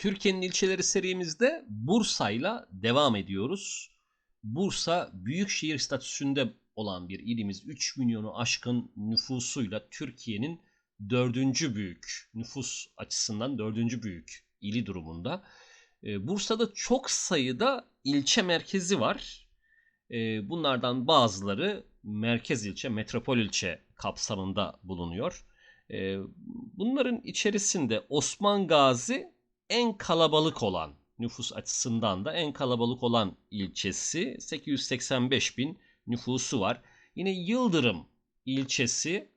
Türkiye'nin ilçeleri serimizde Bursa'yla devam ediyoruz. Bursa büyükşehir statüsünde olan bir ilimiz 3 milyonu aşkın nüfusuyla Türkiye'nin dördüncü büyük nüfus açısından dördüncü büyük ili durumunda. Ee, Bursa'da çok sayıda ilçe merkezi var. Ee, Bunlardan bazıları merkez ilçe, metropol ilçe kapsamında bulunuyor. Ee, Bunların içerisinde Osman Gazi en kalabalık olan nüfus açısından da en kalabalık olan ilçesi 885 bin nüfusu var. Yine Yıldırım ilçesi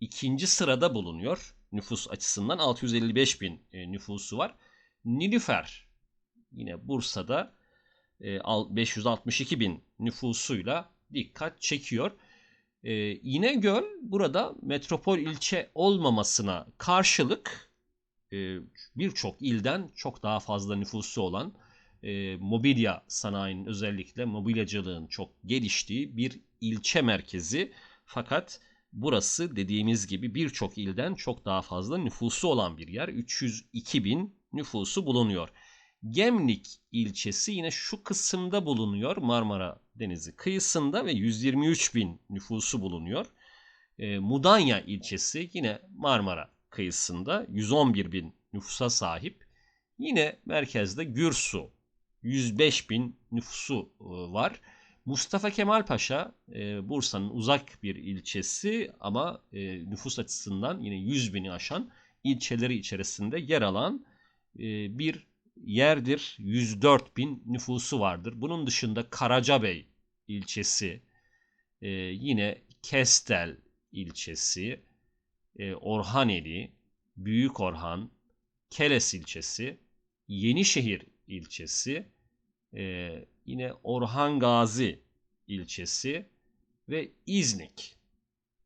ikinci sırada bulunuyor nüfus açısından 655 bin e, nüfusu var. Nilüfer yine Bursa'da e, al- 562 bin nüfusuyla dikkat çekiyor. E, İnegöl burada metropol ilçe olmamasına karşılık e, birçok ilden çok daha fazla nüfusu olan e, mobilya sanayinin özellikle mobilyacılığın çok geliştiği bir ilçe merkezi. Fakat burası dediğimiz gibi birçok ilden çok daha fazla nüfusu olan bir yer. 302 bin nüfusu bulunuyor. Gemlik ilçesi yine şu kısımda bulunuyor Marmara Denizi kıyısında ve 123 bin nüfusu bulunuyor. E, Mudanya ilçesi yine Marmara kıyısında 111 bin nüfusa sahip. Yine merkezde Gürsu 105 bin nüfusu e, var. Mustafa Kemal Paşa e, Bursa'nın uzak bir ilçesi ama e, nüfus açısından yine 100 bini aşan ilçeleri içerisinde yer alan bir yerdir. 104 bin nüfusu vardır. Bunun dışında Karacabey ilçesi, yine Kestel ilçesi, e, Orhaneli, Büyük Orhan, Keles ilçesi, Yenişehir ilçesi, e, yine Orhan Gazi ilçesi ve İznik.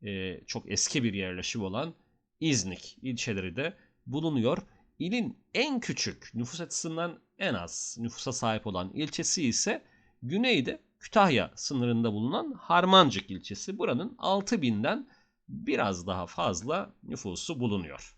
E, çok eski bir yerleşim olan İznik ilçeleri de bulunuyor. İlin en küçük nüfus açısından en az nüfusa sahip olan ilçesi ise güneyde Kütahya sınırında bulunan Harmancık ilçesi. Buranın 6000'den biraz daha fazla nüfusu bulunuyor.